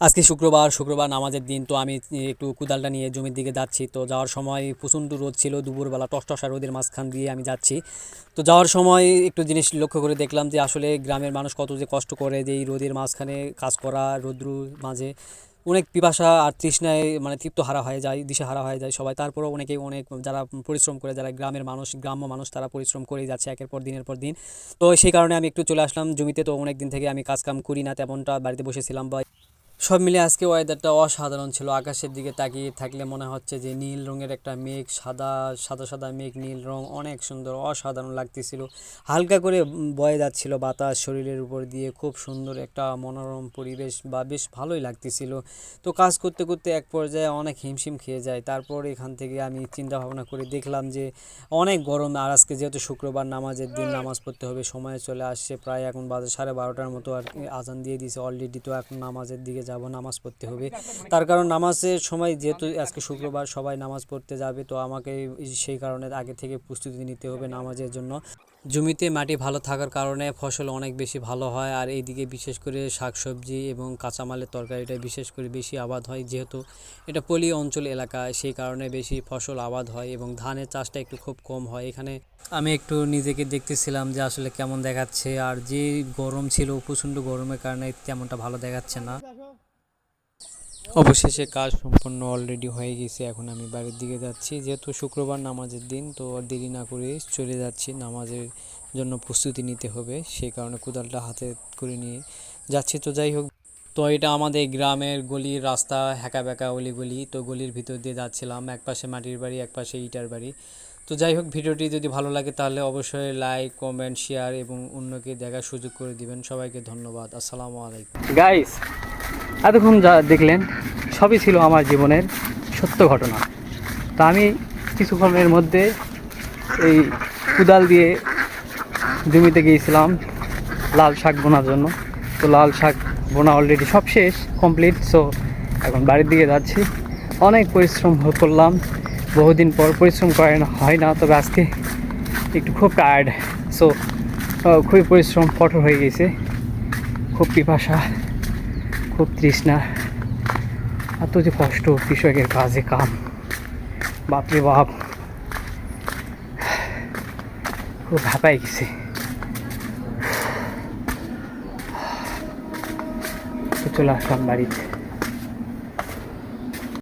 আজকে শুক্রবার শুক্রবার নামাজের দিন, তো আমি একটু কুদালটা নিয়ে জমির দিকে যাচ্ছি। তো যাওয়ার সময় প্রচণ্ড রোদ ছিল, দুপুরবেলা টসটসা রোদের মাঝখান দিয়ে আমি যাচ্ছি। তো যাওয়ার সময় একটু জিনিস লক্ষ্য করে দেখলাম যে আসলে গ্রামের মানুষ কত যে কষ্ট করে যে এই রোদের মাঝখানে কাজ করা, রৌদ্রু মাঝে অনেক পিপাসা আর তৃষ্ণায় মানে তৃপ্ত হারা হয়ে যায় দিশে হারা হয়ে যায় সবাই। তারপরেও অনেকেই অনেক যারা পরিশ্রম করে, যারা গ্রামের মানুষ, গ্রাম্য মানুষ, তারা পরিশ্রম করেই যাচ্ছে একের পর দিনের পর দিন। তো সেই কারণে আমি একটু চলে আসলাম জমিতে। তো অনেক দিন থেকে আমি কাজ কাম করি না, তেমনটা বাড়িতে বসেছিলাম বা সব মিলে আজকে ওয়েদারটা অসাধারণ ছিল। আকাশের দিকে তাকিয়ে থাকলে মনে হচ্ছে যে নীল রঙের একটা মেঘ, সাদা সাদা সাদা মেঘ, নীল রং অনেক সুন্দর, অসাধারণ লাগতেছিল। হালকা করে বয়ে যাচ্ছিল বাতাস শরীরের উপর দিয়ে, খুব সুন্দর একটা মনোরম পরিবেশ বা বেশ ভালোই লাগতেছিল। তো কাজ করতে করতে এক পর্যায়ে অনেক হিমশিম খেয়ে যায়। তারপর এখান থেকে আমি চিন্তা ভাবনা করে দেখলাম যে অনেক গরম আর আজকে যেহেতু শুক্রবার নামাজের দিন, নামাজ পড়তে হবে, সময় চলে আসছে। প্রায় এখন বাজে সাড়ে বারোটার মতো আর আজান দিয়ে দিয়েছে। অলরেডি তো এখন নামাজের দিকে যাব, নামাজ পড়তে হবে। তার কারণ নামাজের সময় যেহেতু আজকে শুক্রবার সবাই নামাজ পড়তে যাবে, তো আমাকে সেই কারণে আগে থেকে প্রস্তুতি নিতে হবে নামাজের জন্য। জমিতে মাটি ভালো থাকার কারণে ফসল অনেক বেশি ভালো হয়, আর এইদিকে বিশেষ করে শাকসবজি এবং কাঁচামালের তরকারিটা বিশেষ করে বেশি আবাদ হয়। যেহেতু এটা পলি অঞ্চল এলাকা, সেই কারণে বেশি ফসল আবাদ হয় এবং ধানের চাষটা একটু খুব কম হয়। এখানে আমি একটু নিজেকে দেখতেছিলাম যে আসলে কেমন দেখাচ্ছে, আর যে গরম ছিল, প্রচণ্ড গরমের কারণে তেমনটা ভালো দেখাচ্ছে না। অবশেষে কাজ সম্পন্ন অলরেডি হয়ে গেছে, এখন আমি বাড়ির দিকে যাচ্ছি। যেহেতু শুক্রবার নামাজের দিন, তো দেরি না করে চলে যাচ্ছি। নামাজের জন্য প্রস্তুতি নিতে হবে সেই কারণে কোদালটা হাতে করে নিয়ে যাচ্ছি। তো যাই হোক, তো এটা আমাদের গ্রামের গলির রাস্তা, হ্যাকা ব্যাকা অলিগলি। তো গলির ভিতর দিয়ে যাচ্ছিলাম, এক পাশে মাটির বাড়ি, এক পাশে ইটার বাড়ি। তো যাই হোক, ভিডিওটি যদি ভালো লাগে তাহলে অবশ্যই লাইক কমেন্ট শেয়ার এবং অন্যকে দেখার সুযোগ করে দিবেন। সবাইকে ধন্যবাদ। আসসালামু আলাইকুম। গাইস এতক্ষণ যা দেখলেন সবই ছিল আমার জীবনের সত্য ঘটনা। তা আমি কিছুক্ষণের মধ্যে এই কুদাল দিয়ে জমিতে গিয়েছিলাম, লাল শাক বোনার জন্য। তো লাল শাক বোনা অলরেডি সব শেষ কমপ্লিট সো এখন বাড়ির দিকে যাচ্ছি। অনেক পরিশ্রম করলাম, বহুদিন পর পরিশ্রম করে না হয় না, তবে আজকে একটু খুব টায়ার্ড সো খুবই পরিশ্রম, কঠোর হয়ে গেছে খুব পিপাসা, খুব তৃষ্ণা। এত যে কষ্ট কৃষকের কাজে কাম। বাপরে বাপ। খুব ভাপাই গেছে। চলে আসলাম বাড়িতে।